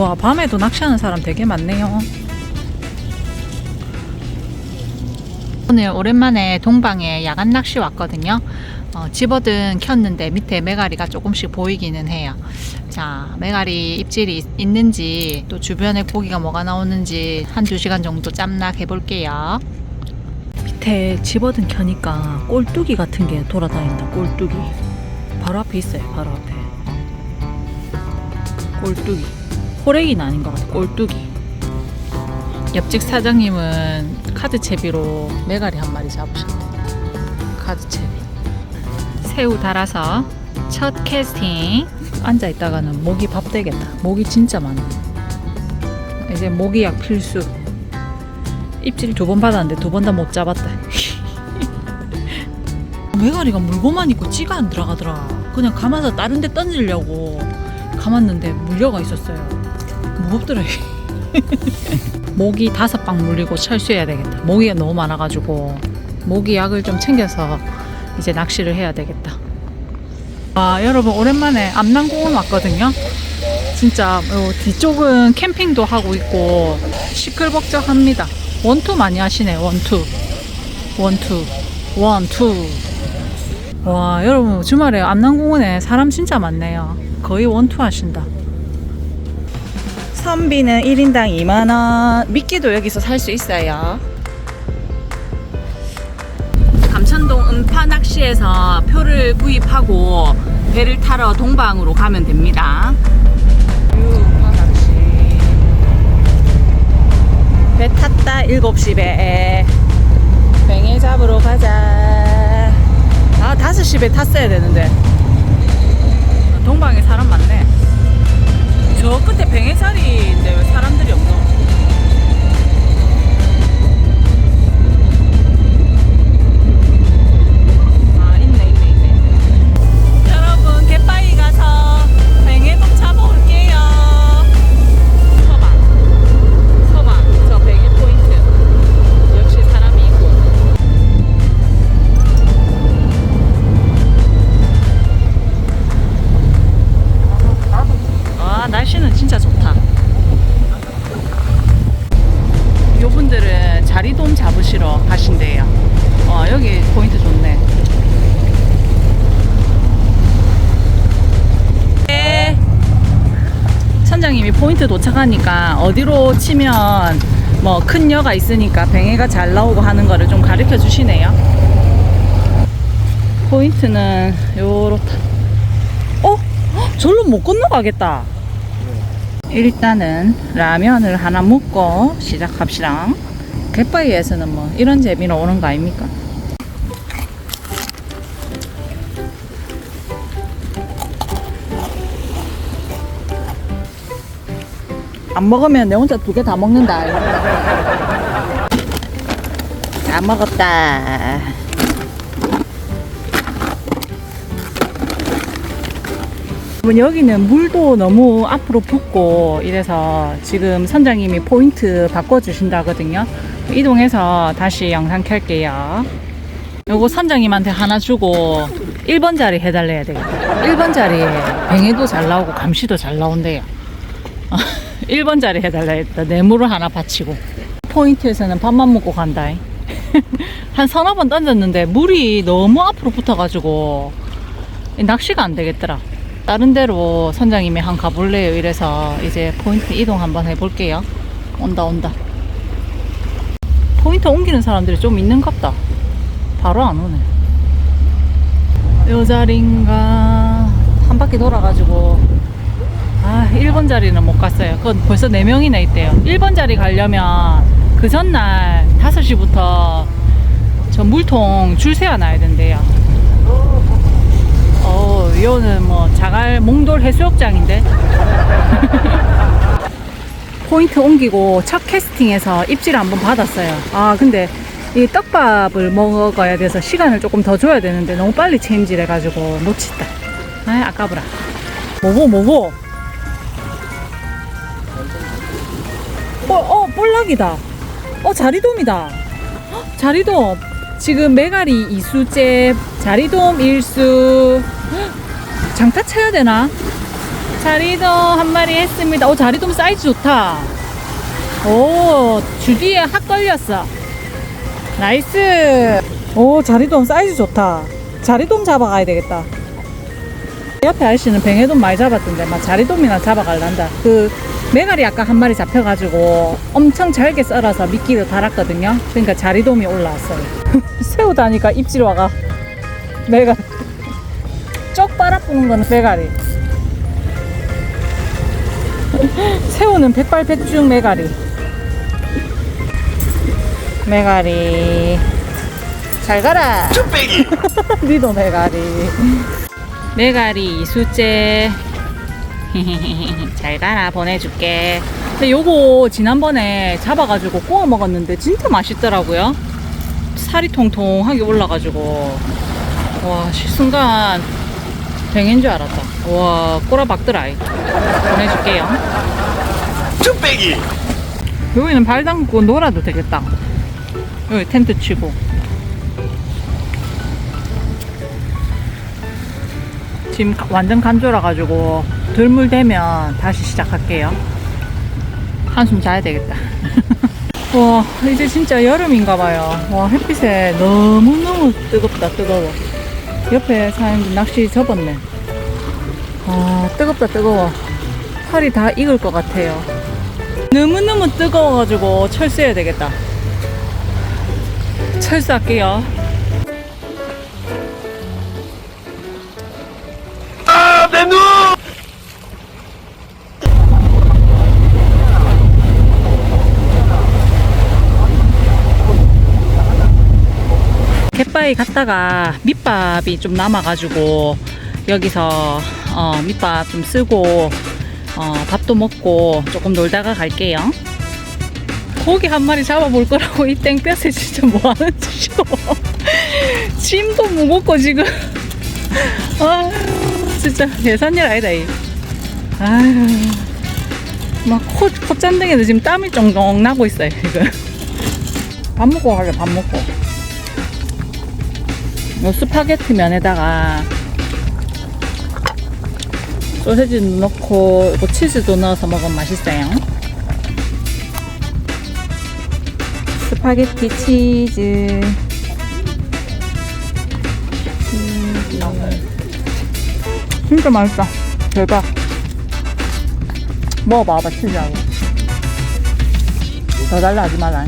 와 밤에도 낚시하는 사람 되게 많네요. 오늘 오랜만에 동방에 야간 낚시 왔거든요. 어, 집어든 켰는데 밑에 메가리가 조금씩 보이기는 해요. 자, 메가리 입질이 있- 있는지 또 주변에 고기가 뭐가 나오는지 한 두 시간 정도 짬락 해볼게요. 밑에 집어든 켜니까 꼴뚜기 같은 게 돌아다닌다. 꼴뚜기. 바로 앞에 있어요. 바로 앞에. 꼴뚜기. 호랭이는 아닌 것 같아. 꼴뚜기. 옆집 사장님은 카드 채비로 메가리 한 마리 잡으셨대. 카드 채비. 새우 달아서 첫 캐스팅. 앉아 있다가는 목이 밥 되겠다. 목이 진짜 많아. 이제 모기약 필수. 입질 두 번 받았는데 두 번 다 못 잡았다. 메가리가 물고만 있고 찌가 안 들어가더라. 그냥 감아서 다른 데 던지려고 감았는데 물려가 있었어요. 무겁더라. 모기 다섯 방 물리고 철수해야 되겠다. 모기가 너무 많아가지고 모기 약을 좀 챙겨서 이제 낚시를 해야 되겠다. 아 여러분 오랜만에 암남공원 왔거든요. 진짜 요 뒤쪽은 캠핑도 하고 있고 시끌벅적합니다. 원투 많이 하시네 원투 원투 원투 와 여러분 주말에 암남공원에 사람 진짜 많네요. 거의 원투 하신다. 선비는 1인당 2만원. 미끼도 여기서 살 수 있어요. 감천동 음파 낚시에서 표를 구입하고 배를 타러 동방으로 가면 됩니다. 음파 낚시 배 탔다 7시 배에 뱅에 잡으러 가자. 아 5시 배 탔어야 되는데. 동방에 사람 많네 저 끝에 자리인데 왜 사람들이 없노? 잡으시러 가신대요. 어 여기 포인트 좋네. 네. 선장님이 포인트 도착하니까 어디로 치면 뭐 큰 여가 있으니까 뱅에가 잘 나오고 하는 거를 좀 가르쳐 주시네요. 포인트는 요렇다. 어? 헉, 절로 못 건너가겠다. 일단은 라면을 하나 먹고 시작합시다. 갯바위에서는 뭐 이런 재미로 오는 거 아닙니까? 안 먹으면 내 혼자 두 개 다 먹는다. 다 먹었다. 여기는 물도 너무 앞으로 붓고 이래서 지금 선장님이 포인트 바꿔주신다거든요. 이동해서 다시 영상 켤게요. 요거 선장님한테 하나 주고 1번 자리 해달래야 되겠다. 1번 자리에 뱅에도 잘 나오고 감시도 잘 나온대요. 1번 자리 해달라 했다. 뇌물을 하나 바치고. 포인트에서는 밥만 먹고 간다. 한 서너 번 던졌는데 물이 너무 앞으로 붙어가지고 낚시가 안 되겠더라. 다른 데로 선장님이 한 가볼래요 이래서 이제 포인트 이동 한번 해볼게요. 온다 온다. 포인트 옮기는 사람들이 좀 있는갑다. 바로 안 오네. 요 자리인가 한 바퀴 돌아가지고 아 1번 자리는 못 갔어요. 그건 벌써 4명이나 있대요. 1번 자리 가려면 그 전날 5시부터 저 물통 줄 세워놔야 된대요. 어, 이거는 뭐 자갈 몽돌 해수욕장인데. 포인트 옮기고 첫 캐스팅에서 입질 한번 받았어요. 아, 근데 이 떡밥을 먹어야 돼서 시간을 조금 더 줘야 되는데 너무 빨리 체인지를 해가지고 놓쳤다. 아, 아까보라. 뭐고, 뭐고? 어, 어, 볼락이다. 어, 자리돔이다. 헉, 자리돔. 지금 메가리 2수째, 자리돔 1수. 장타 쳐야 되나? 자리돔 한 마리 했습니다. 오, 자리돔 사이즈 좋다. 오, 주디에 확 걸렸어. 나이스. 오, 자리돔 사이즈 좋다. 자리돔 잡아가야 되겠다. 옆에 아저씨는 뱅에돔 많이 잡았던데, 막 자리돔이나 잡아갈란다. 그, 메가리 아까 한 마리 잡혀가지고 엄청 잘게 썰어서 미끼를 달았거든요. 그러니까 자리돔이 올라왔어요. 새우 다니까 입질 와가. 메가리. 쪽 빨아뿌는 거는 메가리. 새우는 백발백중 메가리. 메가리. 잘 가라. 쭈빼기 니도 메가리. 메가리 이수째. 잘 가라 보내줄게. 근데 요거 지난번에 잡아가지고 구워 먹었는데 진짜 맛있더라고요. 살이 통통하게 올라가지고 와 시- 순간 뱅인 줄 알았다. 와 꼬라박더라. 보내줄게요. 쭈빼기 여기는 발 담그고 놀아도 되겠다. 여기 텐트 치고. 지금 가- 완전 간절해가지고 들물되면 다시 시작할게요. 한숨 자야 되겠다. 와, 이제 진짜 여름인가 봐요. 와, 햇빛에 너무너무 뜨겁다, 뜨거워. 옆에 사람들 낚시 접었네. 아, 뜨겁다, 뜨거워. 팔이 다 익을 것 같아요. 너무너무 뜨거워가지고 철수해야 되겠다. 철수할게요. 아 내 눈 갯바위 갔다가 밑밥이 좀 남아가지고 여기서 어, 밑밥 좀 쓰고 어, 밥도 먹고 조금 놀다가 갈게요. 고기 한 마리 잡아볼 거라고 이 땡볕에 진짜 뭐 하는 짓이오. 짐도 무겁고 지금. 아 진짜 예산일 아니다 이. 막코 콧잔등에도 지금 땀이 쫑쫑 나고 있어요 지금. 밥 먹고 가게 밥 먹고. 요 스파게티 면에다가 소세지 넣고 뭐 치즈도 넣어서 먹으면 맛있어요. 스파게티 치즈. 치즈. 진짜 맛있다. 대박. 먹어봐봐, 치즈하고. 더 달라 하지 말라.